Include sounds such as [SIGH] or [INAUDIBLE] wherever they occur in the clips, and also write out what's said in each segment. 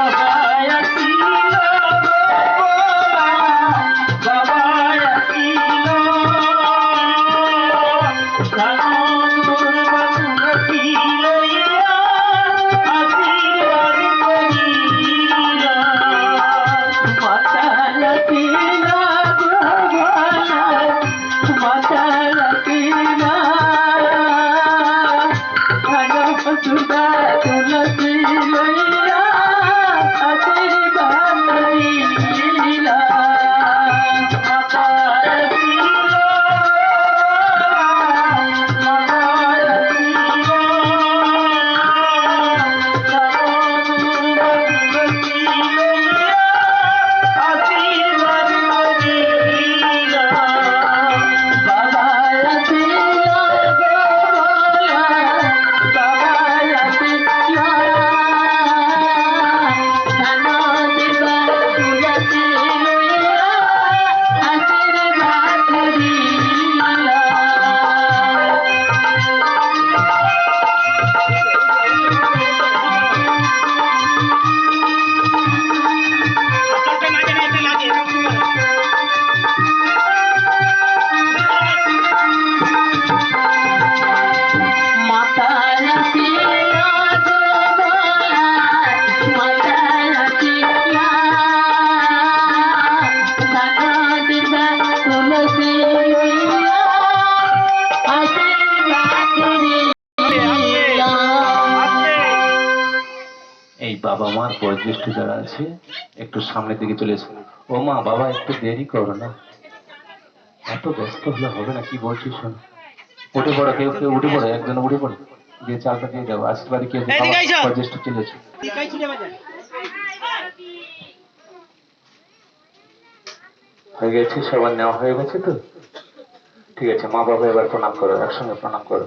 Oh, [LAUGHS] বাবা মার বয়োজ্যেষ্ঠ যারা আছে একটু সামনের দিকে চলে এসো। ও মা বাবা একটু দেরি করো না। এত ব্যস্ত হলে হবে না কি বলছিস শোন। উঠে পড়ো কেউ কেউ উঠে পড়ো একজন উঠে পড়ো। দিয়ে চালটা দিয়ে যাব কেউ এই দিকে আইসো। বয়োজ্যেষ্ঠ চলে এসো। হয়ে গেছে সবার নেওয়া হয়ে গেছে তো? ঠিক আছে মা বাবা এবার প্রণাম করো একসঙ্গে প্রণাম করো।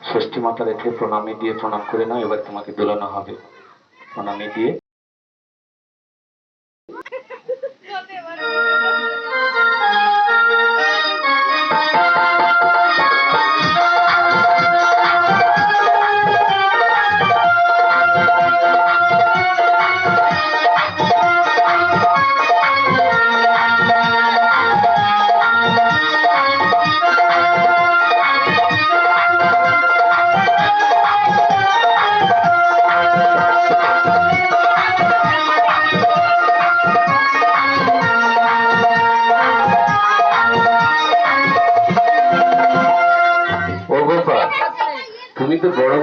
ষষ্ঠী মাতা রেখে প্রণামী দিয়ে প্রণাম করে নাও এবার তোমাকে দোলানো হবে। প্রণামী দিয়ে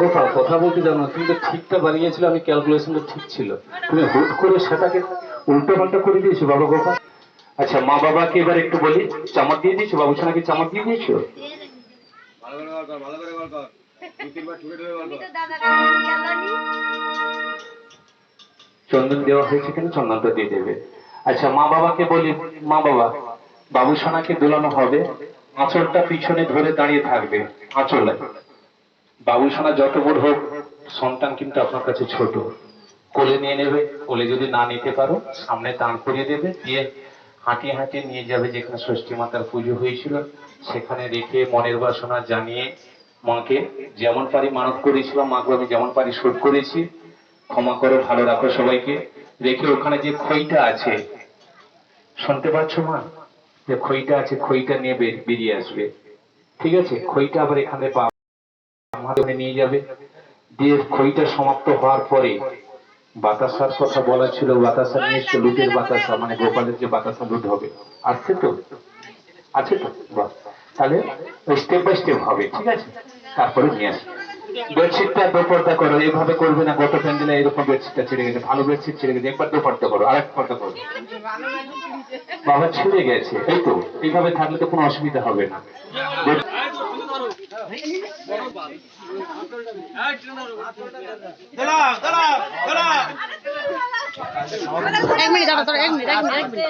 গোপাল কথা বলতে জানো না। তুমি তো ঠিকটা বানিয়েছিল আমি ক্যালকুলেশনটা ঠিক ছিল। তুমি হুট করে সেটাকে উল্টো পাল্টা করে দিয়েছ বাবা গোপাল। আচ্ছা মা বাবাকে এবার একটু বলি চামচ দিয়ে দিয়েছ? বাবু সোনাকে চামচ দিয়ে দিয়েছ? ভালো করে ভালো করে চন্দন দেওয়া হয়েছে কিনা? চন্দনটা দিয়ে দেবে। আচ্ছা মা বাবাকে বলি মা বাবা বাবু সোনাকে দোলানো হবে। আঁচলটা পিছনে ধরে দাঁড়িয়ে থাকবে আঁচলে। বাবু সোনা যত বড় হোক, সন্তান কিন্তু আপনার কাছে ছোট। কোলে নিয়ে নেবে, কোলে যদি না নিতে পারো, সামনে দাঁড় করিয়ে দেবে, দিয়ে হাঁটিয়ে হাঁটিয়ে নিয়ে যাবে যেখানে ষষ্ঠী মাতার পুজো হয়েছিল, সেখানে রেখে মনের বাসনা জানিয়ে মাকে যেমন পারি মানত করেছিলাম মাকে আমি যেমন পারি শোধ করেছি, ক্ষমা করো, ভালো রাখো সবাইকে। রেখে ওখানে যে খইটা আছে, শুনতে পাচ্ছ মা? যে খইটা আছে, খইটা নিয়ে বেরিয়ে আসবে। ঠিক আছে? খইটা আবার এখানে আমাদের নিয়ে যাবে দিয়ে খইটা সমাপ্ত হওয়ার পরে বাতাসার কথা বলা ছিল বাতাসা নিয়ে লুটের বাতাসা মানে গোপালের যে বাতাসা লুট হবে আছে তো আছে তো তাহলে স্টেপ বাই স্টেপ হবে ঠিক আছে তারপরে নিয়ে আসবে বেডশিটটা দোপর্দা করো এইভাবে করবে না গত প্যান্ডেলে এরকম বেডশিটটা ছেড়ে গেছে ভালো বেডশিট ছেড়ে গেছে একবার দোপর্দা করো আর এক করো বাবা ছেড়ে গেছে এই তো এইভাবে থাকলে তো কোনো অসুবিধা হবে না এক মিনিট দাঁড়া এক মিনিট এক মিনিট এক মিনিট।